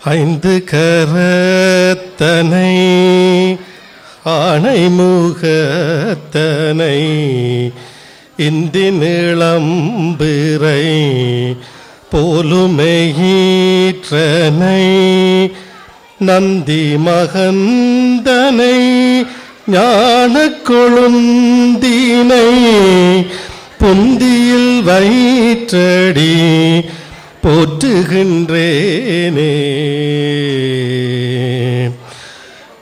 ஐந்து கரத்தனை ஆணை முகத்தனை இந்தி நிளம்பிறை போலுமையீற்றனை நந்தி மகந்தனை ஞான கொழுந்தினை பொந்தியில் வயிற்றடி போற்றுகின்றேனே.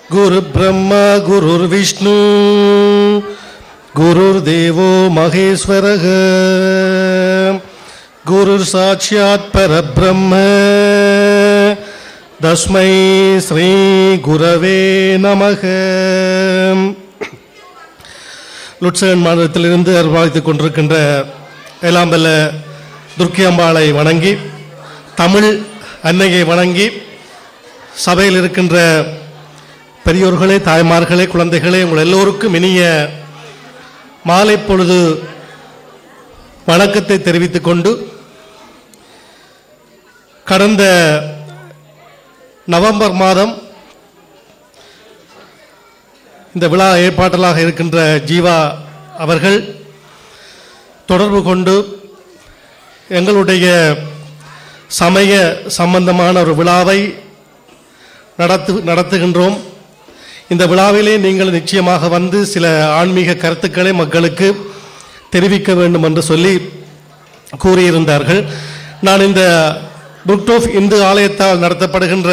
குரு பிரம்மா குருர் விஷ்ணு குருர் தேவோ மகேஸ்வரக குருர் சாட்சாத் பரபிரம்ம தஸ்மை ஸ்ரீ குரவே நமக. லுட்சன் மாநிலத்திலிருந்து அருள்வாழ்த்துக் கொண்டிருக்கின்ற எலாம்பல்ல துர்க்கி அம்பாளை வணங்கி தமிழ் அன்னையை வணங்கி சபையில் இருக்கின்ற பெரியோர்களே தாய்மார்களே குழந்தைகளே உங்கள் எல்லோருக்கும் இனிய மாலை பொழுது வணக்கத்தை தெரிவித்துக் கொண்டு கடந்த நவம்பர் மாதம் இந்த விழா ஏற்பாட்டலாக இருக்கின்ற ஜீவா அவர்கள் தொடர்பு கொண்டு எங்களுடைய சமய சம்பந்தமான ஒரு விழாவை நடத்து நடத்துகின்றோம். இந்த விழாவிலே நீங்கள் நிச்சயமாக வந்து சில ஆன்மீக கருத்துக்களை மக்களுக்கு தெரிவிக்க வேண்டும் என்று சொல்லி கூறியிருந்தார்கள். நான் இந்த புக் ஆஃப் இந்து ஆலயத்தால் நடத்தப்படுகின்ற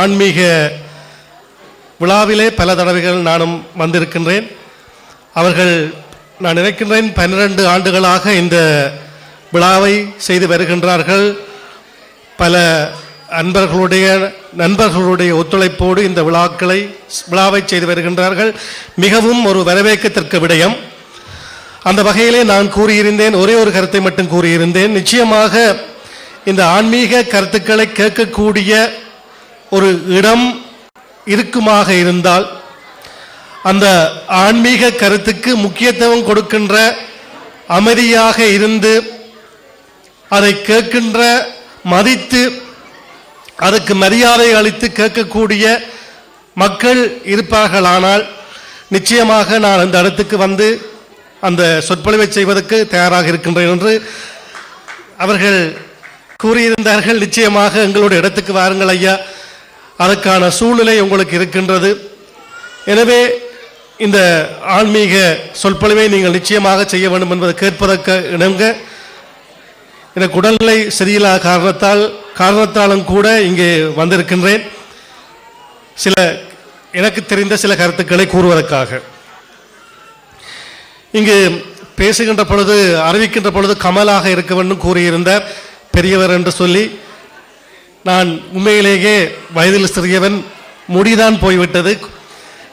ஆன்மீக விழாவிலே பல தடவைகள் நானும் வந்திருக்கின்றேன். அவர்கள் நான் நினைக்கின்றேன் பன்னிரண்டு ஆண்டுகளாக இந்த விழாவை செய்து வருகின்றார்கள். பல அன்பர்களுடைய நண்பர்களுடைய ஒத்துழைப்போடு இந்த விழாக்களை விழாவை செய்து வருகின்றார்கள். மிகவும் ஒரு வரவேற்கத்தக்க விடயம். அந்த வகையிலே நான் கூறியிருந்தேன் ஒரே ஒரு கருத்தை மட்டும் கூறியிருந்தேன். நிச்சயமாக இந்த ஆன்மீக கருத்துக்களை கேட்கக்கூடிய ஒரு இடம் இருக்குமாக இருந்தால் அந்த ஆன்மீக கருத்துக்கு முக்கியத்துவம் கொடுக்கின்ற அமைதியாக இருந்து அதை கேட்கின்ற மதித்து அதுக்கு மரியாதை அளித்து கேட்கக்கூடிய மக்கள் இருப்பார்களானால் நிச்சயமாக நான் அந்த இடத்துக்கு வந்து அந்த சொற்பொழிவை செய்வதற்கு தயாராக இருக்கின்றேன் என்று அவர்கள் கூறியிருந்தார்கள். நிச்சயமாக எங்களுடைய இடத்துக்கு வாருங்கள் ஐயா. அதற்கான சூழ்நிலை உங்களுக்கு இருக்கின்றது. எனவே இந்த ஆன்மீக சொற்பொழிவை நீங்கள் நிச்சயமாக செய்ய வேண்டும் என்பதை கேட்பதற்கு இணங்க எனக்கு உடல்நிலை சரியில்லாத காரணத்தால் காரணத்தாலும் கூட இங்கே வந்திருக்கின்றேன். சில எனக்கு தெரிந்த சில கருத்துக்களை கூறுவதற்காக. இங்கு பேசுகின்ற பொழுது அறிவிக்கின்ற பொழுது கமலாக இருக்க வேண்டும் கூறியிருந்தார் பெரியவர் என்று சொல்லி நான் உண்மையிலேயே வயதில் சிறியவன் முடிதான் போய்விட்டது.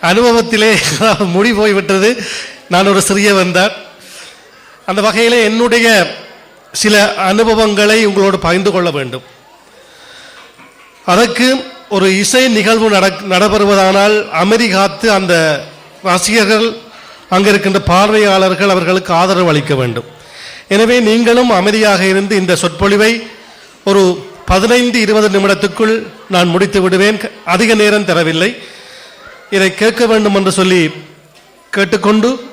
அனுபவத்திலே முடி போய்விட்டது. நான் ஒரு சிறியவன் தான். அந்த வகையில் என்னுடைய சில அனுபவங்களை உங்களோடு பகிர்ந்து கொள்ள வேண்டும். அதற்கு ஒரு இசை நிகழ்வு நட- நடைபெறுவதானால் அமெரிக்காத்து அந்த ரசிகர்கள் அங்கு இருக்கின்ற பார்வையாளர்கள் அவர்களுக்கு ஆதரவு அளிக்க வேண்டும். எனவே நீங்களும் அமைதியாக இருந்து இந்த சொற்பொழிவை ஒரு பதினைந்து இருபது நிமிடத்துக்குள் நான் முடித்து விடுவேன். அதிக நேரம் தரவில்லை. இதை கேட்க வேண்டும் என்று சொல்லி கேட்டுக்கொண்டு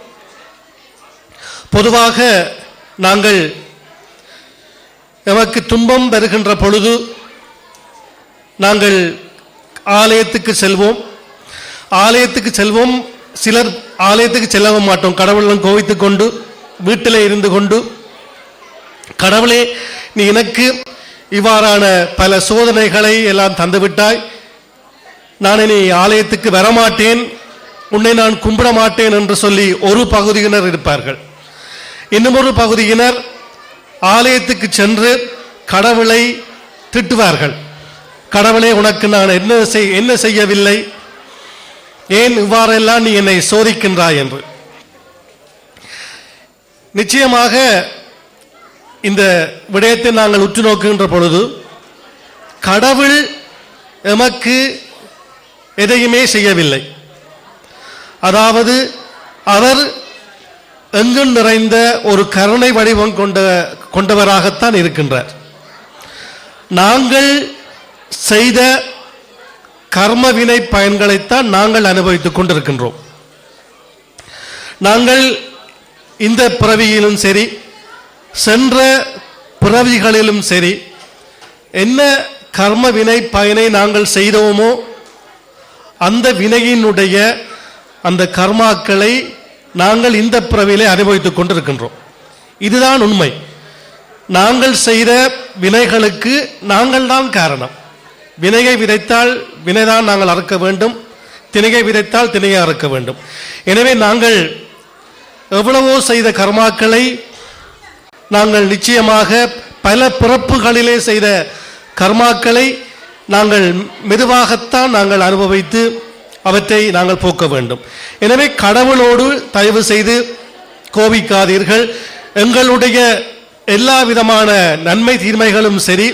பொதுவாக நாங்கள் எமக்கு துன்பம் வருகின்ற பொழுது நாங்கள் ஆலயத்துக்கு செல்வோம். ஆலயத்துக்கு செல்வோம். சிலர் ஆலயத்துக்கு செல்லவும் மாட்டோம். கடவுளும் கோவித்து கொண்டு வீட்டில் இருந்து கொண்டு கடவுளே நீ எனக்கு இவ்வாறான பல சோதனைகளை எல்லாம் தந்துவிட்டாய். நான் இனி ஆலயத்துக்கு வரமாட்டேன். உன்னை நான் கும்பிட மாட்டேன் என்று சொல்லி ஒரு பகுதியினர் இருப்பார்கள். இன்னும் ஒரு பகுதியினர் ஆலயத்துக்கு சென்று கடவுளை திட்டுவார்கள். கடவுளே உனக்கு நான் என்ன செய் என்ன செய்யவில்லை? ஏன் இவ்வாறெல்லாம் நீ என்னை சோதிக்கின்றாய் என்று? நிச்சயமாக இந்த விடயத்தை நாங்கள் உற்று நோக்குகின்ற பொழுது கடவுள் எமக்கு எதையுமே செய்யவில்லை. அதாவது அவர் எங்கும் நிறைந்த ஒரு கருணை வடிவம் கொண்ட கொண்டவராகத்தான் இருக்கின்றார். நாங்கள் செய்த கர்ம வினை பயன்களைத்தான் நாங்கள் அனுபவித்துக் கொண்டிருக்கின்றோம். நாங்கள் இந்த பிறவியிலும் சரி சென்ற பிறவிகளிலும் சரி என்ன கர்ம வினை பயனை நாங்கள் செய்தோமோ அந்த வினையினுடைய அந்த கர்மாக்களை நாங்கள் இந்த பிறவியிலே அனுபவித்துக் கொண்டிருக்கின்றோம். இதுதான் உண்மை. நாங்கள் செய்த வினைகளுக்கு நாங்கள் தான் காரணம். வினையை விதைத்தால் வினைதான் நாங்கள் அறுக்க வேண்டும். திணையை விதைத்தால் திணையை அறுக்க வேண்டும். எனவே நாங்கள் எவ்வளவோ செய்த கர்மாக்களை நாங்கள் நிச்சயமாக பல பிறப்புகளிலே செய்த கர்மாக்களை நாங்கள் மெதுவாகத்தான் நாங்கள் அனுபவித்து அவற்றை நாங்கள் போக்க வேண்டும். எனவே கடவுளோடு தயவு செய்து கோபிக்காதீர்கள். எங்களுடைய எல்லா விதமான நன்மை தீர்மைகளும் சரி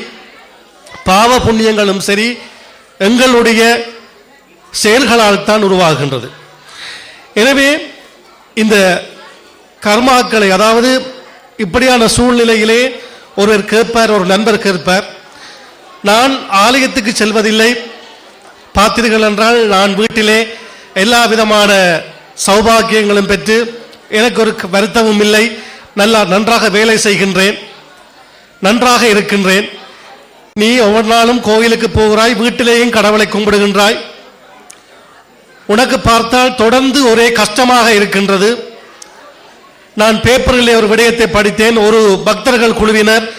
பாவ புண்ணியங்களும் சரி எங்களுடைய செயல்களால் தான் உருவாகின்றது. எனவே இந்த கர்மாக்களை அதாவது இப்படியான சூழ்நிலையிலே ஒருவர் கேட்பார் ஒரு நண்பர் கேட்பார் நான் ஆலயத்துக்கு செல்வதில்லை. பார்த்தீர்கள் என்றால் நான் வீட்டிலே எல்லா விதமான சௌபாக்கியங்களும் பெற்று எனக்கு ஒரு வருத்தமும் இல்லை. நல்லா நன்றாக வேலை செய்கின்றேன். நன்றாக இருக்கின்றேன். நீ ஒவ்வொரு நாளும் கோயிலுக்கு போகிறாய் வீட்டிலேயும் கடவுளை கும்பிடுகின்றாய். உனக்கு பார்த்தால் தொடர்ந்து ஒரே கஷ்டமாக இருக்கின்றது. நான் பேப்பரிலே ஒரு விடயத்தை படித்தேன். ஒரு பக்தர்கள் குழுவினர்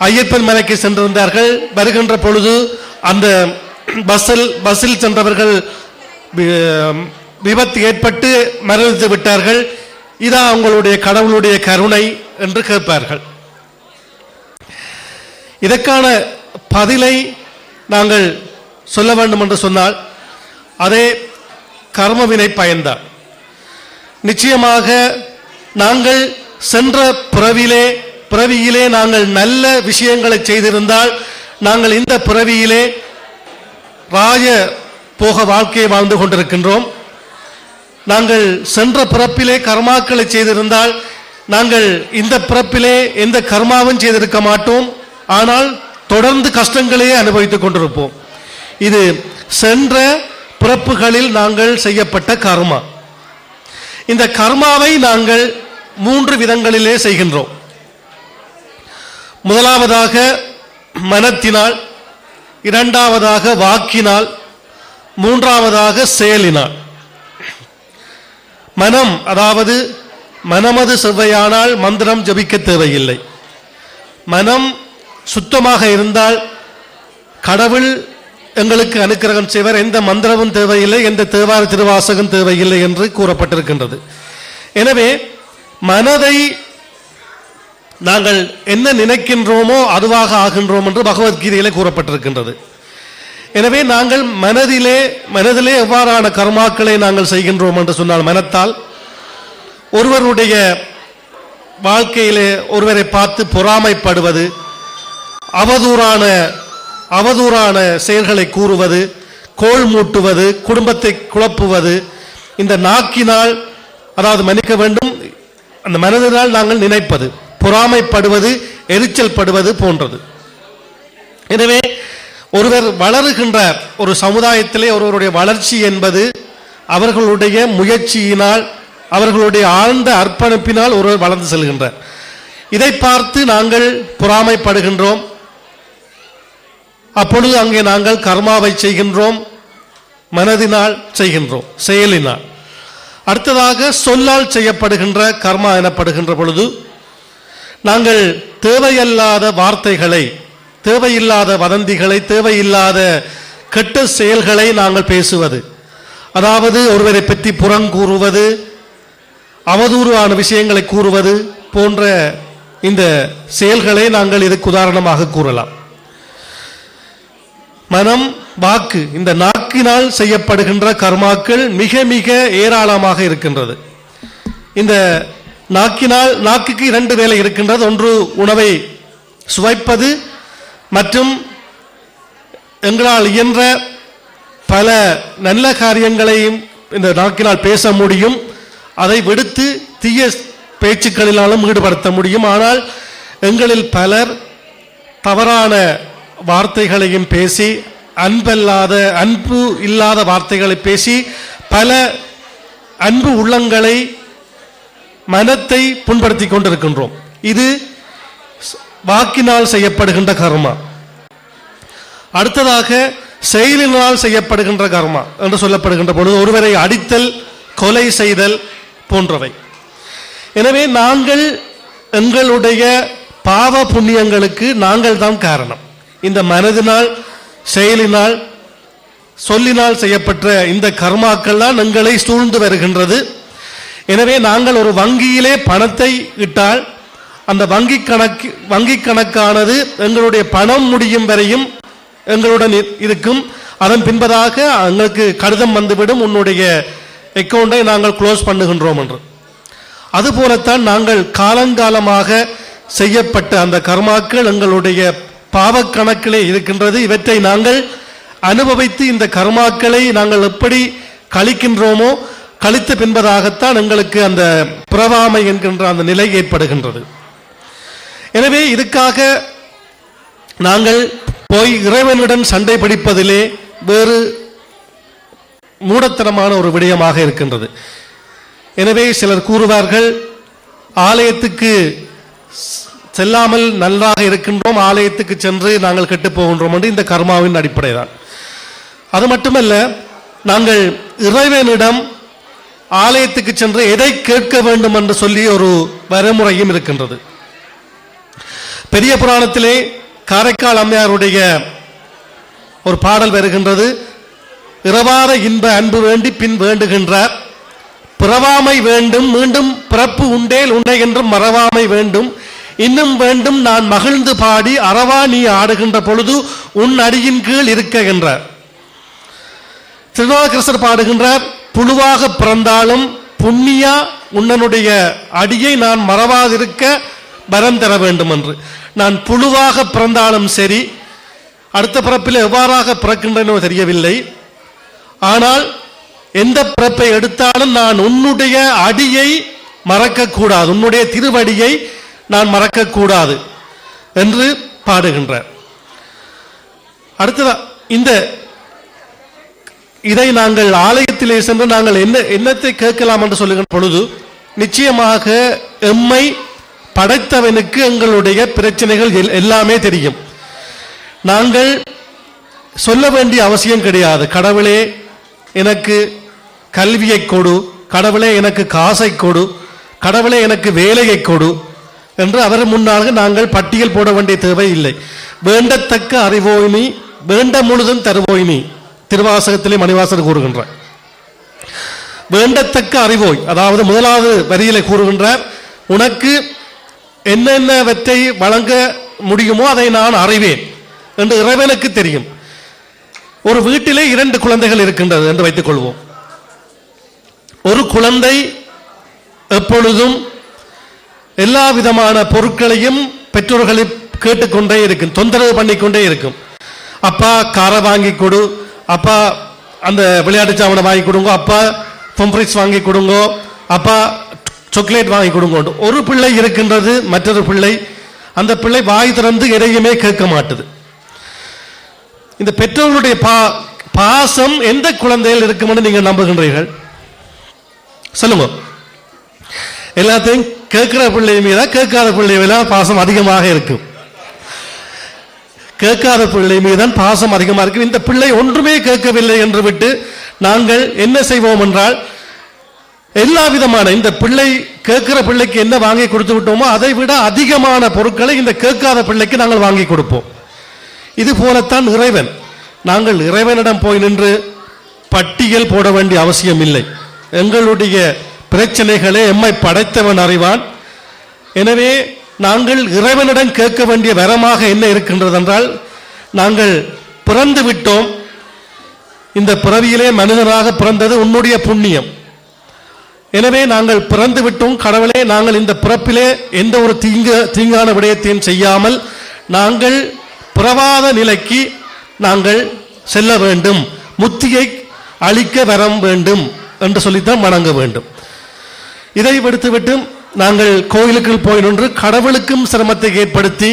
ஐயப்பன் மலைக்கு சென்றிருந்தார்கள். வருகின்ற பொழுது அந்த பஸ்ஸில் பஸ்ஸில் சென்றவர்கள் வி- விபத்து ஏற்பட்டு மரணித்து விட்டார்கள். இதான் அவங்களுடைய கடவுளுடைய கருணை என்று கேட்பார்கள். இதற்கான பதிலை நாங்கள் சொல்ல வேண்டும் என்று சொன்னால் அதே கர்மவினை பயன்தான். நிச்சயமாக நாங்கள் சென்ற பிறவிலே பிறவியிலே நாங்கள் நல்ல விஷயங்களை செய்திருந்தால் நாங்கள் இந்த பிறவியிலே ராஜ போக வாழ்க்கையை வாழ்ந்து கொண்டிருக்கின்றோம். நாங்கள் சென்ற பிறப்பிலே கர்மாக்களை செய்திருந்தால் நாங்கள் இந்த பிறப்பிலே எந்த கர்மாவும் செய்திருக்க மாட்டோம். ஆனால் தொடர்ந்து கஷ்டங்களையே அனுபவித்துக் கொண்டிருப்போம். இது சென்ற பிறப்புகளில் நாங்கள் செய்யப்பட்ட கர்மா. இந்த கர்மாவை நாங்கள் மூன்று விதங்களிலே செய்கின்றோம். முதலாவதாக மனத்தினால் இரண்டாவதாக வாக்கினால் மூன்றாவதாக செயலினால். மனம் அதாவது மனமது செவ்வையானால் மந்திரம் ஜபிக்க தேவையில்லை. மனம் சுத்தமாக இருந்தால் கடவுள் எங்களுக்கு அனுக்கிரகம் செய்வர். எந்த மந்திரமும் தேவையில்லை எந்த தேவார திருவாசகம் தேவையில்லை என்று கூறப்பட்டிருக்கின்றது. எனவே மனதை நாங்கள் என்ன நினைக்கின்றோமோ அதுவாக ஆகின்றோம் என்று பகவத்கீதையில் கூறப்பட்டிருக்கின்றது. எனவே நாங்கள் மனதிலே மனதிலே எவ்வாறான கர்மாக்களை நாங்கள் செய்கின்றோம் என்று சொன்னால் மனத்தால் ஒருவருடைய வாழ்க்கையிலே ஒருவரை பார்த்து பொறாமைப்படுவது அவதூறான அவதூறான செயல்களை கூறுவது கோள் மூட்டுவது குடும்பத்தை குழப்புவது இந்த நாக்கினால் அதாவது மன்னிக்க வேண்டும் அந்த மனதினால் நாங்கள் நினைப்பது பொறாமைப்படுவது எரிச்சல் படுவது போன்றது. எனவே ஒருவர் வளருகின்றார். ஒரு சமுதாயத்திலே ஒருவருடைய வளர்ச்சி என்பது அவர்களுடைய முயற்சியினால் அவர்களுடைய ஆழ்ந்த அர்ப்பணிப்பினால் ஒருவர் வளர்ந்து செல்கின்றார். இதை பார்த்து நாங்கள் பொறாமைப்படுகின்றோம். அப்பொழுது அங்கே நாங்கள் கர்மாவை செய்கின்றோம். மனதினால் செய்கின்றோம். செயலினால். அடுத்ததாக சொல்லால் செய்யப்படுகின்ற கர்மா எனப்படுகின்ற பொழுது நாங்கள் தேவையல்லாத வார்த்தைகளை தேவையில்லாத வதந்திகளை தேவையில்லாத கெட்ட செயல்களை நாங்கள் பேசுவது. அதாவது ஒருவரை பற்றி புறங்கூறுவது அவதூறான விஷயங்களை கூறுவது போன்ற இந்த செயல்களை நாங்கள் இதுக்கு உதாரணமாக கூறலாம். மனம் வாக்கு இந்த நாக்கினால் செய்யப்படுகின்ற கர்மாக்கள் மிக மிக ஏராளமாக இருக்கின்றது. இந்த நாக்கினால் நாக்குக்கு இரண்டு வேலை இருக்கின்றது. ஒன்று உணவை சுவைப்பது மற்றும் எங்களால் இயன்ற பல நல்ல காரியங்களையும் இந்த நாக்கினால் பேச முடியும். அதை விடுத்து தீய பேச்சுக்களினாலும் ஈடுபடுத்த முடியும். ஆனால் எங்களில் பலர் தவறான வார்த்தைகளையும் பேசி அன்பல்லாத அன்பு இல்லாத வார்த்தைகளை பேசி பல அன்பு உள்ளங்களை மனத்தை புண்படுத்தி கொண்டிருக்கின்றோம். இது வாக்கினால் செய்யப்படுகின்ற கர்மா. அடுத்ததாக செயலினால் செய்யப்படுகின்ற கர்மா என்று சொல்லப்படுகின்ற பொழுது ஒருவரை அடித்தல் கொலை செய்தல் போன்றவை. எனவே நாங்கள் எங்களுடைய பாவ புண்ணியங்களுக்கு நாங்கள் தான் காரணம். இந்த மனதினால் செயலினால் சொல்லினால் செய்யப்பட்ட இந்த கர்மாக்கள் தான் எங்களை சூழ்ந்து வருகின்றது. எனவே நாங்கள் ஒரு வங்கியிலே பணத்தை இட்டால் அந்த வங்கி கணக்கு வங்கி கணக்கானது எங்களுடைய பணம் முடியும் வரையும் எங்களுடன் இருக்கும். அதன் பின்பதாக எங்களுக்கு கடிதம் வந்துவிடும். உன்னுடைய அக்கௌண்ட்டை நாங்கள் க்ளோஸ் பண்ணுகின்றோம் என்று. அதுபோலத்தான் நாங்கள் காலங்காலமாக செய்யப்பட்ட அந்த கர்மாக்கள் எங்களுடைய பாவக்கணக்கிலே இருக்கின்றது. இவற்றை நாங்கள் அனுபவித்து இந்த கர்மாக்களை நாங்கள் எப்படி கழிக்கின்றோமோ கழித்த பின்பதாகத்தான் எங்களுக்கு அந்த பிறவாமை என்கின்ற அந்த நிலை ஏற்படுகின்றது. எனவே இதுக்காக நாங்கள் போய் இறைவனுடன் சண்டை பிடிப்பதிலே வேறு மூடத்தனமான ஒரு விடயமாக இருக்கின்றது. எனவே சிலர் கூறுவார்கள் ஆலயத்துக்கு செல்லாமல் நன்றாக இருக்கின்றோம் ஆலயத்துக்கு சென்று நாங்கள் கெட்டு போகின்றோம் என்று இந்த கர்மாவின் அடிப்படை தான் அது மட்டுமல்ல நாங்கள் இறைவனிடம் ஆலயத்துக்கு சென்று எதை கேட்க வேண்டும் என்று சொல்லி ஒரு வரைமுறையும் இருக்கின்றது. பெரிய புராணத்திலே காரைக்கால் அம்மையாருடைய ஒரு பாடல் வருகின்றது. இரவாத இன்ப அன்பு வேண்டி பின் வேண்டுகின்றார். பிறவாமை வேண்டும் மீண்டும் பிறப்பு உண்டேல் உண்டை என்றும் மறவாமை வேண்டும். இன்னும் வேண்டும் நான் மகிழ்ந்து பாடி அறவா நீ ஆடுகின்ற பொழுது உன் அடியின் கீழ் இருக்க என்றார். திருநாகிருஷ்ணர் பாடுகின்றார் புழுவாக பிறந்தாலும் புண்ணியா உன்னனுடைய அடியை நான் மறவாதிருக்க வரம் தர வேண்டும் என்று நான் புழுவாக பிறந்தாலும் சரி அடுத்த பிறப்பில் எவ்வாறாக பிறக்கின்றனோ தெரியவில்லை. ஆனால் எந்த பிறப்பை எடுத்தாலும் நான் உன்னுடைய அடியை மறக்கக்கூடாது உன்னுடைய திருவடியை நான் மறக்கக்கூடாது என்று பாடுகின்றார். அடுத்ததா இந்த இதை நாங்கள் ஆலயத்திலே சென்று நாங்கள் என்ன என்னத்தை கேட்கலாம் என்று சொல்லுகின்ற பொழுது நிச்சயமாக எம்மை படைத்தவனுக்கு எங்களுடைய பிரச்சனைகள் எல்- எல்லாமே தெரியும். நாங்கள் சொல்ல வேண்டிய அவசியம் கிடையாது. கடவுளே எனக்கு கல்வியை கொடு. கடவுளே எனக்கு காசை கொடு. கடவுளே எனக்கு வேலையை கொடு என்று அவர் முன்னாக நாங்கள் பட்டியல் போட வேண்டிய தேவை இல்லை வேண்டத்தக்க அறிவோய் நீ வேண்ட முழுதும் தருவோய் திருவாசகத்திலே மணிவாசர் கூறுகின்றார். வேண்டத்தக்க அறிவோய் அதாவது முதலாவது வரியிலே கூறுகின்றார் உனக்கு என்னென்னவற்றை வழங்க முடியுமோ அதை நான் அறிவேன் என்று இறைவனுக்கு தெரியும். ஒரு வீட்டிலே இரண்டு குழந்தைகள் இருக்கின்றது என்று வைத்துக் கொள்வோம். ஒரு குழந்தை எப்பொழுதும் எல்லா விதமான பொருட்களையும் பெற்றோர்களை கேட்டுக்கொண்டே இருக்கும் தொந்தரவு பண்ணிக்கொண்டே இருக்கும். அப்பா காரை வாங்கி கொடு அப்பா அந்த விளையாட்டு சாமனை வாங்கி கொடுங்க அப்பா பொம்ப்ரிஸ் வாங்கி கொடுங்க அப்பா சாக்லேட் வாங்கி கொடுங்க ஒரு பிள்ளை இருக்கின்றது மற்றொரு பிள்ளை அந்த பிள்ளை வாய் திறந்து எதையுமே கேட்க மாட்டுது. இந்த பெற்றோர்களுடைய பா பாசம் எந்த குழந்தையில் இருக்கும்னு நீங்கள் நம்புகின்றீர்கள்? சொல்லுங்க. எல்லாத்தையும் கேட்கிற பிள்ளை மீதா கேட்காத பிள்ளை மீதா பாசம் அதிகமாக இருக்கும். கேட்காத பிள்ளை மீதான் பாசம் அதிகமாக இருக்கும். இந்த பிள்ளை ஒன்றுமே கேட்கவில்லை என்று விட்டு நாங்கள் என்ன செய்வோம் என்றால் எல்லா விதமான இந்த பிள்ளை கேட்கிற பிள்ளைக்கு என்ன வாங்கி கொடுத்து விட்டோமோ அதை விட அதிகமான பொருட்களை இந்த கேட்காத பிள்ளைக்கு நாங்கள் வாங்கி கொடுப்போம். இது போலத்தான் இறைவன். நாங்கள் இறைவனிடம் போய் நின்று பட்டியல் போட வேண்டிய அவசியம் இல்லை. எங்களுடைய பிரச்சனைகளை எம்மை படைத்தவன் அறிவான். எனவே நாங்கள் இறைவனிடம் கேட்க வேண்டிய வரமாக என்ன இருக்கின்றது என்றால் நாங்கள் பிறந்து விட்டோம். இந்த பிறவியிலே மனிதனாக பிறந்தது உன்னுடைய புண்ணியம். எனவே நாங்கள் பிறந்து விட்டோம் கடவுளே நாங்கள் இந்த பிறப்பிலே எந்த ஒரு தீங்கு தீங்கான விடயத்தையும் செய்யாமல் நாங்கள் பிறவாத நிலைக்கு நாங்கள் செல்ல வேண்டும். முத்தியை அழிக்க வர வேண்டும் என்று சொல்லித்தான் வணங்க வேண்டும். இதை விடுத்துவிட்டு நாங்கள் கோயிலுக்கு போய் நின்று கடவுளுக்கும் சிரமத்தை ஏற்படுத்தி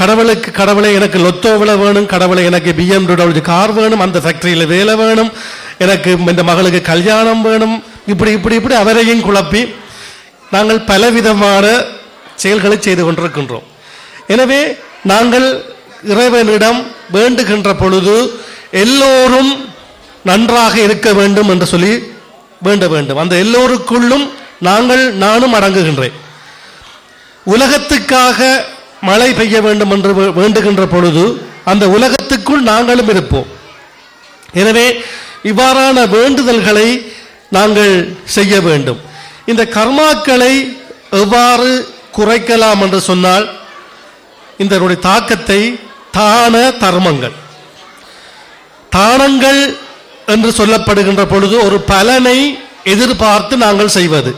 கடவுளுக்கு கடவுளை எனக்கு லொத்தோவில் வேணும் கடவுளை எனக்கு பிஎம்டபிள்யூ கார் வேணும் அந்த ஃபேக்டரியில் வேலை வேணும் எனக்கு இந்த மகளுக்கு கல்யாணம் வேணும் இப்படி இப்படி இப்படி அவரையும் குழப்பி நாங்கள் பலவிதமான செயல்களை செய்து கொண்டிருக்கின்றோம். எனவே நாங்கள் இறைவனிடம் வேண்டுகின்ற பொழுது எல்லோரும் நன்றாக இருக்க வேண்டும் என்று சொல்லி வேண்ட வேண்டும். அந்த எல்லோருக்குள்ளும் நாங்கள் நானும் அடங்குகின்றேன். உலகத்துக்காக மழை பெய்ய வேண்டும் என்று வேண்டுகின்ற பொழுது அந்த உலகத்துக்குள் நாங்களும் இருப்போம். எனவே இவ்வாறான வேண்டுதல்களை நாங்கள் செய்ய வேண்டும். இந்த கர்மாக்களை எவ்வாறு குறைக்கலாம் என்று சொன்னால் இதனுடைய தாக்கத்தை தான தர்மங்கள். தானங்கள் என்று சொல்லப்படுகின்ற பொழுது ஒரு பலனை எதிர்பார்த்து நாங்கள் செய்வது.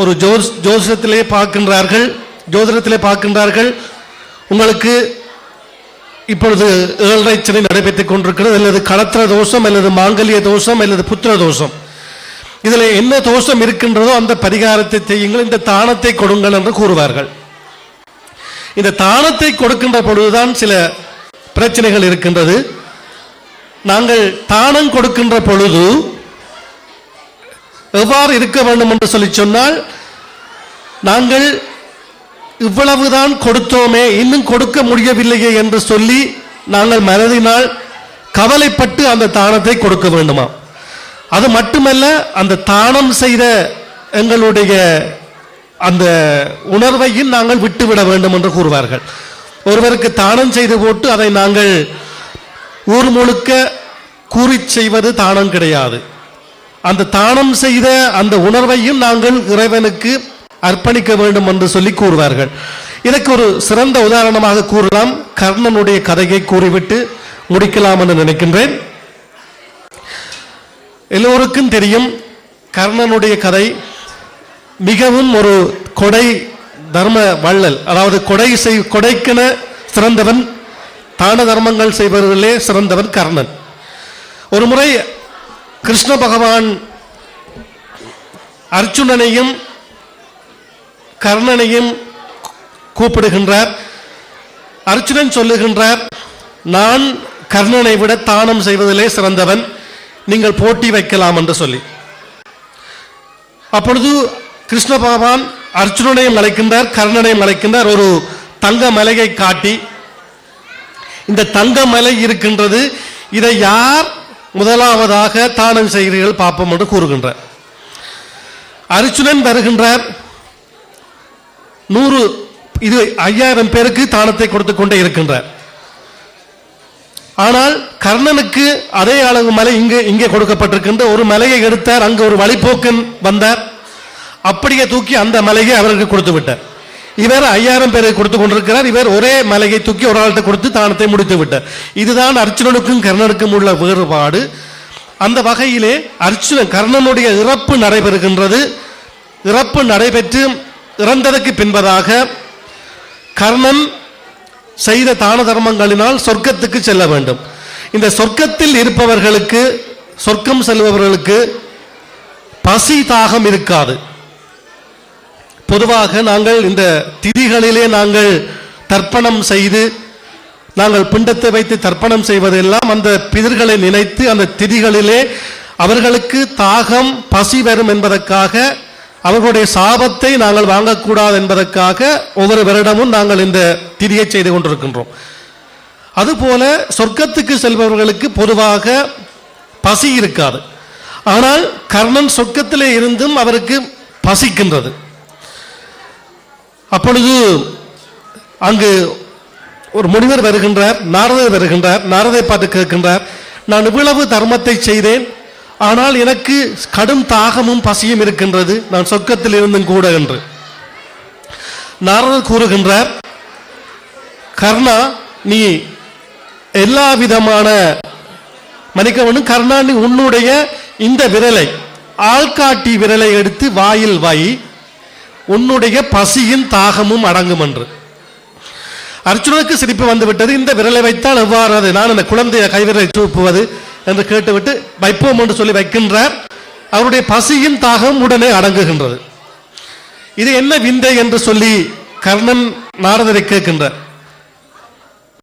ஒரு ஜோஸ் ஜோசியத்திலே பார்க்கின்றார்கள் ஜோதிடத்திலே பார்க்கின்றார்கள் உங்களுக்கு இப்பொழுது ஏழரை சனி நடைபெற்றுக் கொண்டிருக்கிறது. அல்லது களத்திர தோஷம் அல்லது மாங்கல்ய தோஷம் அல்லது புத்திர தோஷம். இதில் என்ன தோஷம் இருக்கின்றதோ அந்த பரிகாரத்தை செய்யுங்கள் இந்த தானத்தை கொடுங்கள் என்று கூறுவார்கள். இந்த தானத்தை கொடுக்கின்ற பொழுதுதான் சில பிரச்சனைகள் இருக்கின்றது. நாங்கள் தானம் கொடுக்கின்ற பொழுது எவ்வாறு இருக்க வேண்டும் என்று சொல்லி சொன்னால் நாங்கள் இவ்வளவுதான் கொடுத்தோமே இன்னும் கொடுக்க முடியவில்லையே என்று சொல்லி நாங்கள் மனதினால் கவலைப்பட்டு அந்த தானத்தை கொடுக்க வேண்டுமா? அது மட்டுமல்ல அந்த தானம் செய்த எங்களுடைய அந்த உணர்வையும் நாங்கள் விட்டுவிட வேண்டும் என்று கூறுவார்கள். ஒருவருக்கு தானம் செய்து போட்டு அதை நாங்கள் ஊர் முழுக்க கூறிச் செய்வது தானம் கிடையாது. அந்த தானம் செய்த அந்த உணர்வையும் நாங்கள் இறைவனுக்கு அர்ப்பணிக்க வேண்டும் என்று சொல்லி கூறுவார்கள். இதற்கு ஒரு சிறந்த உதாரணமாக கூறலாம். கர்ணனுடைய கதையை கூறிவிட்டு முடிக்கலாம் என்று நினைக்கின்றேன். எல்லோருக்கும் தெரியும் கர்ணனுடைய கதை மிகவும் ஒரு கொடை தர்ம வள்ளல். அதாவது கொடை செய் கொடைக்கென சிறந்தவன் தான தர்மங்கள் செய்பவர்களே சிறந்தவன் கர்ணன். ஒரு முறை கிருஷ்ண பகவான் அர்ஜுனனையும் கர்ணனையும் கூப்பிடுகின்றார். அர்ஜுனன் சொல்லுகின்றார் நான் கர்ணனை விட தானம் செய்வதிலே சிறந்தவன். நீங்கள் போட்டி வைக்கலாம் என்று சொல்லி. அப்பொழுது கிருஷ்ண பகவான் அர்ஜுனனையும் அழைக்கின்றார் கர்ணனையும் அழைக்கின்றார். ஒரு தங்க மலையை காட்டி. இந்த தங்க மலை இருக்கின்றது. இதை யார் முதலாவதாக தானம் செய்கிறீர்கள் பார்ப்போம் என்று கூறுகின்றார். அர்ஜுனன் வருகின்றார் நூறு இது ஐயாயிரம் பேருக்கு தானத்தை கொடுத்து கொண்டே இருக்கின்றார். ஆனால் கர்ணனுக்கு அதே அளவு மலை இங்கே இங்கே கொடுக்கப்பட்டிருக்கின்ற ஒரு மலையை எடுத்தார் அங்கு ஒரு வழிபோக்கன் வந்தார். அப்படியே தூக்கி அந்த மலையை அவருக்கு கொடுத்து விட்டார். இவர் ஐயாயிரம் பேரை கொடுத்து கொண்டிருக்கிறார் இவர் ஒரே மலையை தூக்கி ஒரு ஆள்கிட்ட கொடுத்து தானத்தை முடித்து விட்டார். இதுதான் அர்ஜுனனுக்கும் கர்ணனுக்கும் உள்ள வேறுபாடு. அந்த வகையிலே அர்ஜுனன் கர்ணனுடைய இறப்பு நடைபெறுகின்றது. இறப்பு நடைபெற்று இறந்ததற்கு பின்பதாக கர்ணன் செய்த தான தர்மங்களினால் சொர்க்கத்துக்கு செல்ல வேண்டும். இந்த சொர்க்கத்தில் இருப்பவர்களுக்கு சொர்க்கம் செல்பவர்களுக்கு பசி தாகம் இருக்காது. பொதுவாக நாங்கள் இந்த திதிகளிலே நாங்கள் தர்ப்பணம் செய்து நாங்கள் பிண்டத்தை வைத்து தர்ப்பணம் செய்வதெல்லாம் அந்த பிதர்களை நினைத்து அந்த திதிகளிலே அவர்களுக்கு தாகம் பசி வரும் என்பதற்காக அவர்களுடைய சாபத்தை நாங்கள் வாங்கக்கூடாது என்பதற்காக ஒவ்வொரு வருடமும் நாங்கள் இந்த திதியை செய்து கொண்டிருக்கின்றோம். அதுபோல சொர்க்கத்துக்கு செல்பவர்களுக்கு பொதுவாக பசி இருக்காது. ஆனால் கர்ணன் சொர்க்கத்திலே இருந்தும் அவருக்கு பசிக்கின்றது. அப்பொழுது அங்கு ஒரு முனிவர் வருகின்றார் நாரதர் வருகின்றார் நாரதை பார்த்து கேட்கின்றார் நான் இவ்வளவு தர்மத்தை செய்தேன் ஆனால் எனக்கு கடும் தாகமும் பசியும் இருக்கின்றது. நான் சொர்க்கத்தில் இருந்தும் கூட என்று. நாரதர் கூறுகின்றார் கர்ணா நீ எல்லா விதமான மன்னிக்கவனும் கர்ணா நீ உன்னுடைய இந்த விரலை ஆள்காட்டி விரலை எடுத்து வாயில் வாய் உன்னுடைய பசியின் தாகமும் அடங்கும் என்று. அர்ஜுனனுக்கு சிரிப்பு வந்துவிட்டது. இந்த விரலை வைத்தால் எவ்வாறு அது? நான் அந்த குழந்தைய கைவிரலை தூப்புவது என்று கேட்டுவிட்டு வைப்போம் என்று சொல்லி வைக்கின்றார். அவருடைய பசியின் தாகம் உடனே அடங்குகின்றது. இது என்ன விந்தை என்று சொல்லி கர்ணன் நாரதரை கேட்கின்றார்.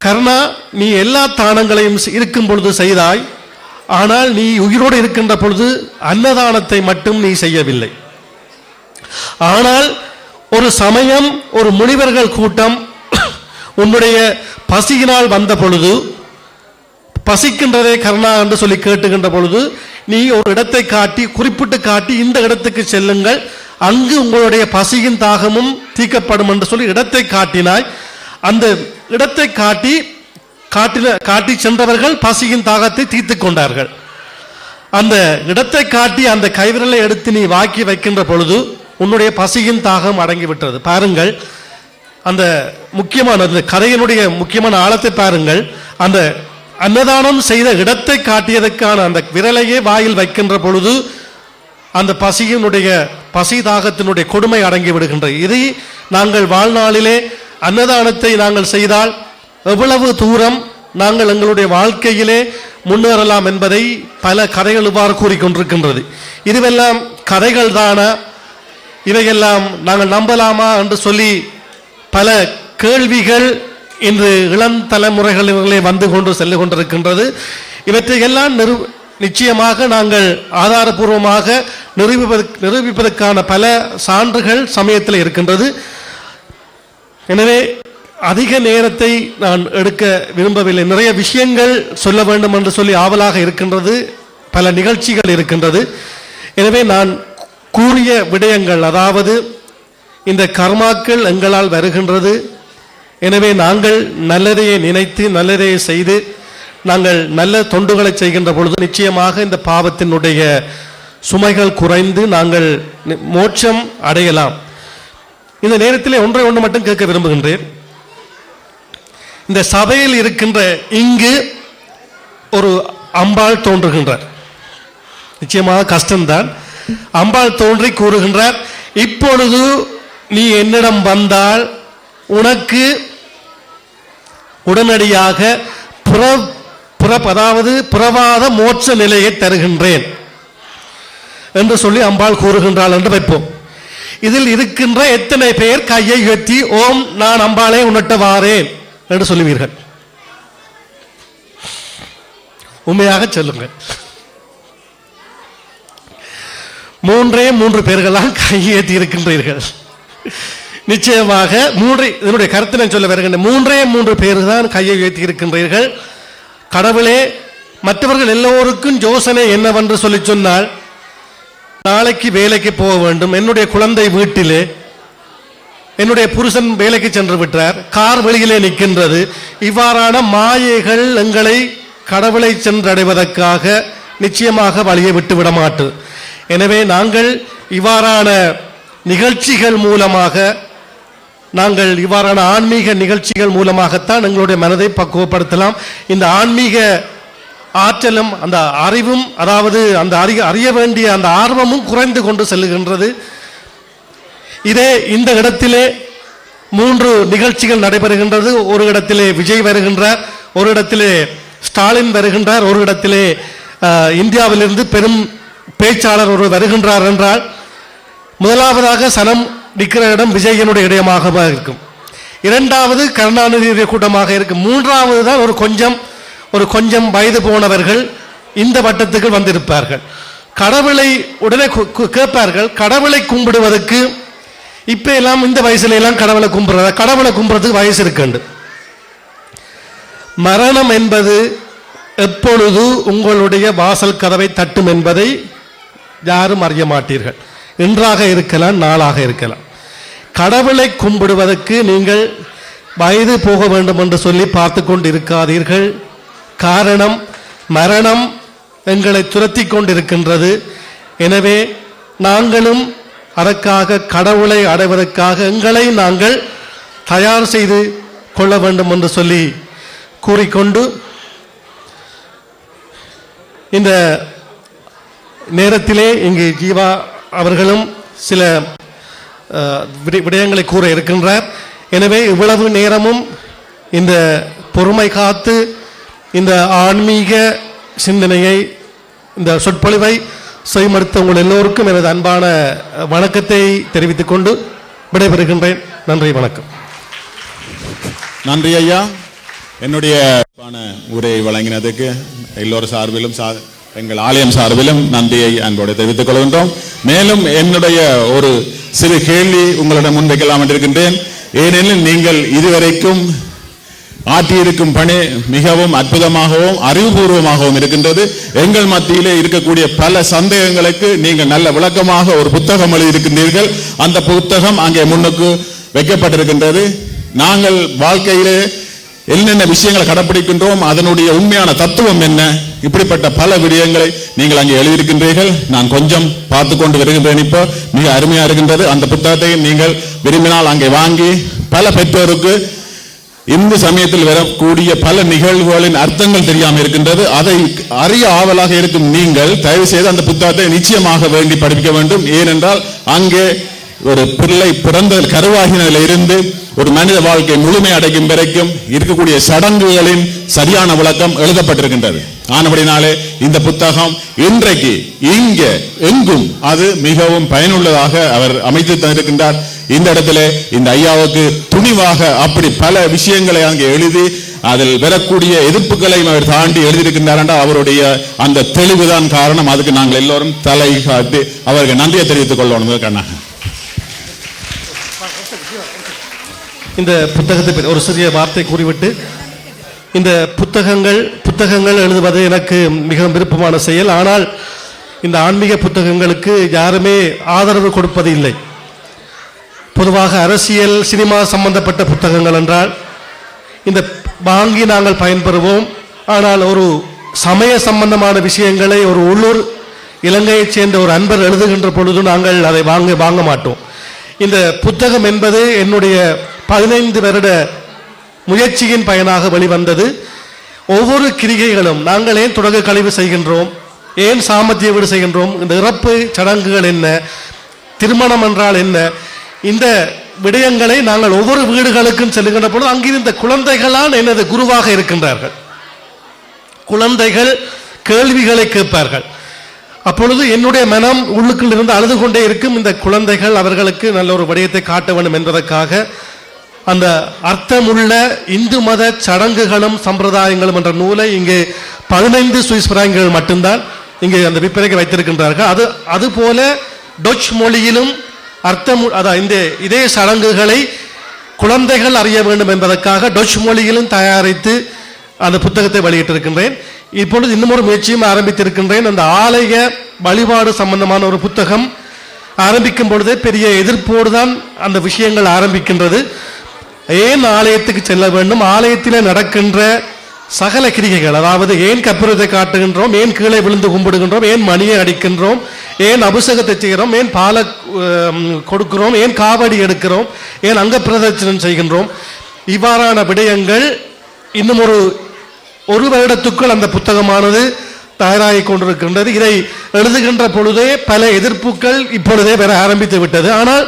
கர்ணா நீ எல்லா தானங்களையும் இருக்கும் பொழுது செய்தாய். ஆனால் நீ உயிரோடு இருக்கின்ற பொழுது அன்னதானத்தை மட்டும் நீ செய்யவில்லை. ஆனால் ஒரு சமயம் ஒரு முனிவர்கள் கூட்டம் உன்னுடைய பசியினால் வந்த பொழுது பசிக்கின்றதே கருணா என்று சொல்லி கேட்டுகின்ற பொழுது நீ ஒரு இடத்தை காட்டி குறிப்பிட்டு காட்டி இந்த இடத்துக்கு செல்லுங்கள். அங்கு உங்களுடைய பசியின் தாகமும் தீர்க்கப்படும் என்று சொல்லி இடத்தை காட்டினாய். அந்த இடத்தை காட்டி காட்டின காட்டி சென்றவர்கள் பசியின் தாகத்தை தீர்த்து கொண்டார்கள். அந்த இடத்தை காட்டி அந்த கைவிரலை எடுத்து நீ வாக்கி வைக்கின்ற பொழுது உன்னுடைய பசியின் தாகம் அடங்கிவிட்டது. பாருங்கள் அந்த முக்கியமான அந்த கதையினுடைய முக்கியமான ஆழத்தை பாருங்கள். அந்த அன்னதானம் செய்த இடத்தை காட்டியதற்கான அந்த விரலையே வாயில் வைக்கின்ற பொழுது அந்த பசியினுடைய பசி தாகத்தினுடைய கொடுமை அடங்கி விடுகின்றது. இதை நாங்கள் வாழ்நாளிலே அன்னதானத்தை நாங்கள் செய்தால் எவ்வளவு தூரம் நாங்கள் எங்களுடைய வாழ்க்கையிலே முன்னேறலாம் என்பதை பல கதைகள் இவ்வாறு கூறிக்கொண்டிருக்கின்றது இதுவெல்லாம் கதைகள் தானா? இவையெல்லாம் நாங்கள் நம்பலாமா என்று சொல்லி பல கேள்விகள் இன்று இளம் தலைமுறைகளிலே வந்து கொண்டு செல்லு கொண்டிருக்கின்றது. இவற்றையெல்லாம் நிரு நிச்சயமாக நாங்கள் ஆதாரபூர்வமாக நிரூபிப்பதற்கு நிரூபிப்பதற்கான பல சான்றுகள் சமயத்தில் இருக்கின்றது. எனவே அதிக நேரத்தை நான் எடுக்க விரும்பவில்லை. நிறைய விஷயங்கள் சொல்ல வேண்டும் என்று சொல்லி ஆவலாக இருக்கின்றது. பல நிகழ்ச்சிகள் இருக்கின்றது. எனவே நான் கூறிய விடயங்கள் அதாவது இந்த கர்மாக்கள் எங்களால் வருகின்றது. எனவே நாங்கள் நல்லதையே நினைத்து நல்லதையே செய்து நாங்கள் நல்ல தொண்டுகளை செய்கின்ற பொழுது நிச்சயமாக இந்த பாவத்தினுடைய சுமைகள் குறைந்து நாங்கள் மோட்சம் அடையலாம். இந்த நேரத்தில் ஒன்றை ஒன்று மட்டும் கேட்க விரும்புகின்றேன். இந்த சபையில் இருக்கின்ற இங்கு ஒரு அம்பாள் தோன்றுகின்றார். நிச்சயமாக கஷ்டம்தான். அம்பாள் தோன்றி கூறுகின்றார் இப்பொழுது நீ என்னிடம் வந்தால் உனக்கு உடனடியாக புற புறப் அதாவது புறவாத மோட்ச நிலையை தருகின்றேன் என்று சொல்லி அம்பாள் கூறுகின்றாள் என்று வைப்போம். இதில் இருக்கின்ற எத்தனை பேர் கையை உயர்த்தி ஓம் நான் அம்பாளே உன்னிட்ட வாரேன் என்று சொல்லுவீர்கள். உண்மையாக சொல்லுங்கள். மூன்றே மூன்று பேர்களால் கையேற்றி இருக்கின்றீர்கள். நிச்சயமாக மூன்று இதனுடைய கருத்து நான் சொல்ல வருகின்ற மூன்றே மூன்று பேர் தான் கையை உயர்த்தி இருக்கின்றீர்கள். கடவுளே மற்றவர்கள் எல்லோருக்கும் யோசனை என்னவென்று சொல்லி சொன்னால் நாளைக்கு வேலைக்கு போக வேண்டும். என்னுடைய குழந்தை வீட்டிலே என்னுடைய புருஷன் வேலைக்கு சென்று விட்டார். கார் வெளியிலே நிற்கின்றது. இவ்வாறான மாயைகள் எங்களை கடவுளை சென்றடைவதற்காக நிச்சயமாக வழியை விட்டு விட மாட்டு எனவே நாங்கள் இவ்வாறான நிகழ்ச்சிகள் மூலமாக நாங்கள் இவ்வாறான ஆன்மீக நிகழ்ச்சிகள் மூலமாகத்தான் எங்களுடைய மனதை பக்குவப்படுத்தலாம். இந்த ஆன்மீக ஆற்றலும் அந்த அறிவும் அதாவது அந்த அறிய அறிய வேண்டிய அந்த ஆர்வமும் குறைந்து கொண்டு செல்லுகின்றது இதே இந்த இடத்திலே மூன்று நிகழ்ச்சிகள் நடைபெறுகின்றது. ஒரு இடத்திலே விஜய் வருகின்றார் ஒரு இடத்திலே ஸ்டாலின் வருகின்றார் ஒரு இடத்திலே இந்தியாவிலிருந்து பெரும் பேச்சாளர் ஒரு வருகின்றார் என்றால் முதலாவதாக சனம் நிற்கிற இடம் விஜயனுடைய இடமாக இருக்கும். இரண்டாவது கருணாநிதியுடைய கூட்டமாக இருக்கும். மூன்றாவது தான் ஒரு கொஞ்சம் ஒரு கொஞ்சம் வயது போனவர்கள் இந்த வட்டத்துக்கு வந்திருப்பார்கள். கடவுளை உடனே கேட்பார்கள். கடவுளை கும்பிடுவதற்கு இப்போ எல்லாம் இந்த வயசுல எல்லாம் கடவுளை கும்பிடுறதா? கடவுளை கும்பிடுறதுக்கு வயசு இருக்குண்டு. மரணம் என்பது எப்பொழுது உங்களுடைய வாசல் கதவை தட்டும் என்பதை யாரும் அறிய மாட்டீர்கள். இன்றாக இருக்கலாம் நாளாக இருக்கலாம். கடவுளை கும்பிடுவதற்கு நீங்கள் வயது போக வேண்டும் என்று சொல்லி பார்த்து கொண்டு இருக்காதீர்கள் காரணம் மரணம் எங்களை துரத்தி கொண்டிருக்கின்றது. எனவே நாங்களும் அதற்காக கடவுளை அடைவதற்காக எங்களை நாங்கள் தயார் செய்து கொள்ள வேண்டும் என்று சொல்லி கூறிக்கொண்டு இந்த நேரத்திலே இங்கு ஜீவா அவர்களும் சில விடயங்களை கூற இருக்கின்றார். எனவே இவ்வளவு நேரமும் இந்த பொறுமை காத்து இந்த ஆன்மீக சிந்தனையை இந்த சொற்பொழிவை செய்மடுத்த உங்கள் எல்லோருக்கும் எனது அன்பான வணக்கத்தை தெரிவித்துக் கொண்டு விடைபெறுகின்றேன். நன்றி வணக்கம். நன்றி ஐயா. என்னுடைய உரையை வழங்கினதுக்கு எல்லோரும் சார்பிலும் சா- எங்கள் ஆலயம் சார்பிலும் நன்றியை அன்போடு தெரிவித்துக் கொள்கின்றோம். மேலும் என்னுடைய ஒரு சிறு கேள்வி உங்களிடம் முன்வைக்கலாம் என்றிருக்கின்றேன். ஏனெனில் நீங்கள் இதுவரைக்கும் ஆற்றியிருக்கும் பணி மிகவும் அற்புதமாகவும் அறிவுபூர்வமாகவும் இருக்கின்றது. எங்கள் மத்தியிலே இருக்கக்கூடிய பல சந்தேகங்களுக்கு நீங்கள் நல்ல விளக்கமாக ஒரு புத்தகம் எழுதியிருக்கின்றீர்கள். அந்த புத்தகம் அங்கே முன்னுக்கு வைக்கப்பட்டிருக்கின்றது. நாங்கள் வாழ்க்கையிலே என்னென்ன விஷயங்களை கடைப்பிடிக்கின்றோம் அதனுடைய உண்மையான தத்துவம் என்ன இப்படிப்பட்ட பல விடயங்களை நீங்கள் அங்கே எழுதியிருக்கின்றீர்கள். நான் கொஞ்சம் பார்த்து கொண்டு வருகின்றேன் இப்போ. மிக அருமையா இருக்கின்றது. அந்த புத்தகத்தை நீங்கள் விரும்பினால் அங்கே வாங்கி பல பெற்றோருக்கு இந்து சமயத்தில் வரக்கூடிய பல நிகழ்வுகளின் அர்த்தங்கள் தெரியாமல் இருக்கின்றது. அதை அறிய ஆவலாக இருக்கும் நீங்கள் தயவு செய்து அந்த புத்தகத்தை நிச்சயமாக வேண்டி படிக்க வேண்டும். ஏனென்றால் அங்கே ஒரு பிள்ளை பிறந்த கருவாகினதில் இருந்து ஒரு மனித வாழ்க்கை முழுமை அடைக்கும் வரைக்கும் இருக்கக்கூடிய சடங்குகளின் சரியான விளக்கம் எழுதப்பட்டிருக்கின்றது. ஆனபடினாலே இந்த புத்தகம் இன்றைக்கு இங்க எங்கும் அது மிகவும் பயனுள்ளதாக அவர் அமைத்து தந்திருக்கின்றார். இந்த இடத்துல இந்த ஐயாவுக்கு துணிவாக அப்படி பல விஷயங்களை அங்கே எழுதி அதில் வரக்கூடிய எதிர்ப்புகளையும் அவர் தாண்டி எழுதியிருக்கின்றார் என்றால் அவருடைய அந்த தெளிவுதான் காரணம். அதுக்கு நாங்கள் எல்லோரும் தலை காட்டி அவருக்கு நன்றியை தெரிவித்துக் கொள்ளணும் கண்ணாக இந்த புத்தகத்தை ஒரு சிறிய வார்த்தை கூறிவிட்டு இந்த புத்தகங்கள் புத்தகங்கள் எழுதுவது எனக்கு மிகவும் விருப்பமான செயல். ஆனால் இந்த ஆன்மீக புத்தகங்களுக்கு யாருமே ஆதரவு கொடுப்பது இல்லை. பொதுவாக அரசியல் சினிமா சம்பந்தப்பட்ட புத்தகங்கள் என்றால் இந்த வாங்கி நாங்கள் பயன்பெறுவோம். ஆனால் ஒரு சமய சம்பந்தமான விஷயங்களை ஒரு உள்ளூர் இலங்கையைச் சேர்ந்த ஒரு அன்பர் எழுதுகின்ற பொழுது நாங்கள் அதை வாங்க வாங்க மாட்டோம். இந்த புத்தகம் என்பது என்னுடைய பதினைந்து வருட முயற்சியின் பயனாக வெளிவந்தது. ஒவ்வொரு கிரிகைகளும் நாங்கள் ஏன் தொடக்க கழிவு செய்கின்றோம்? ஏன் சாமத்திய வீடு செய்கின்றோம்? இந்த இறப்பு சடங்குகள் என்ன? திருமணம் என்றால் என்ன? இந்த விடயங்களை நாங்கள் ஒவ்வொரு வீடுகளுக்கும் செல்லுகின்ற பொழுது அங்கிருந்த குழந்தைகளால் எனது குருவாக இருக்கின்றார்கள். குழந்தைகள் கேள்விகளை கேட்பார்கள். அப்பொழுது என்னுடைய மனம் உள்ளுக்குள் இருந்து அழுது கொண்டே இருக்கும். இந்த குழந்தைகள் அவர்களுக்கு நல்ல ஒரு விடயத்தை காட்ட வேண்டும் என்பதற்காக அந்த அர்த்தமுள்ள இந்து மத சடங்குகளும் சம்பிரதாயங்களும் என்ற நூலை இங்கே பதினைந்து சுவிஸ் பிராங்குகள் மட்டும்தான் இங்கே அந்த விற்பனைக்கு வைத்திருக்கின்றார்கள். அது அதுபோல டொச் மொழியிலும் அர்த்தம் அதான் இந்த இதே சடங்குகளை குழந்தைகள் அறிய வேண்டும் என்பதற்காக டொச் மொழியிலும் தயாரித்து அந்த புத்தகத்தை வெளியிட்டிருக்கின்றேன். இப்பொழுது இன்னும் ஒரு முயற்சியும் ஆரம்பித்திருக்கின்றேன். அந்த ஆலய வழிபாடு சம்பந்தமான ஒரு புத்தகம் ஆரம்பிக்கும் பொழுதே பெரிய எதிர்ப்போடு தான் அந்த விஷயங்கள் ஆரம்பிக்கின்றது. ஏன் ஆலயத்துக்கு செல்ல வேண்டும்? ஆலயத்தில் நடக்கின்ற சகல கிரிகைகள் அதாவது ஏன் கற்பூரத்தை காட்டுகின்றோம்? ஏன் கீழே விழுந்து கும்பிடுகின்றோம்? ஏன் மணியை அடிக்கின்றோம்? ஏன் அபிஷேகத்தை செய்கிறோம்? ஏன் பாலை கொடுக்கிறோம்? ஏன் காவடி எடுக்கிறோம்? ஏன் அங்க பிரதட்சணம் செய்கின்றோம்? இவ்வாறான விடயங்கள் இன்னும் ஒரு ஒரு வருடத்துக்குள் அந்த புத்தகமானது தயாராகிக் கொண்டிருக்கின்றது. இதை எழுதுகின்ற பொழுதே பல எதிர்ப்புகள் இப்பொழுதே பெற ஆரம்பித்து விட்டது. ஆனால்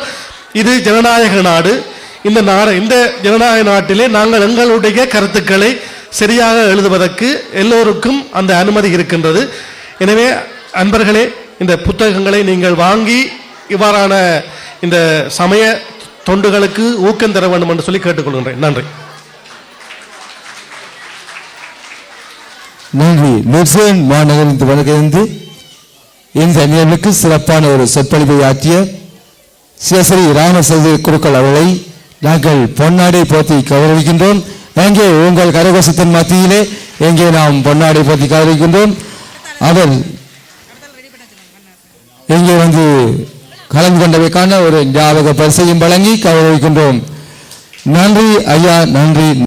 இது ஜனநாயக நாடு. இந்த நாடு இந்த ஜனநாயக நாட்டிலே நாங்கள் எங்களுடைய கருத்துக்களை சரியாக எழுதுவதற்கு எல்லோருக்கும் அந்த அனுமதி இருக்கின்றது. எனவே அன்பர்களே இந்த புத்தகங்களை நீங்கள் வாங்கி இவ்வாறான இந்த சமய தொண்டுகளுக்கு ஊக்கம் தர வேண்டும் என்று சொல்லி கேட்டுக்கொள்கின்றேன். நன்றி. நன்றி. லுசேன் மாநகரின் வருகிறது இந்த அணியனுக்கு சிறப்பான ஒரு சொற்பொழிவை ஆற்றிய சிவசரி ராமசதி குருக்கள் அவர்களை நாங்கள் பொன்னாடை போத்தி கௌரவிக்கின்றோம். எங்கே உங்கள் கரகோசத்தின் மத்தியிலே எங்கே நாம் பொன்னாடை போத்தி கௌரவிக்கின்றோம். அவர் எங்கே வந்து கலந்து கொண்டவைக்கான ஒரு ஞாபக பரிசையும் வழங்கி கௌரவிக்கின்றோம். நன்றி ஐயா நன்றி.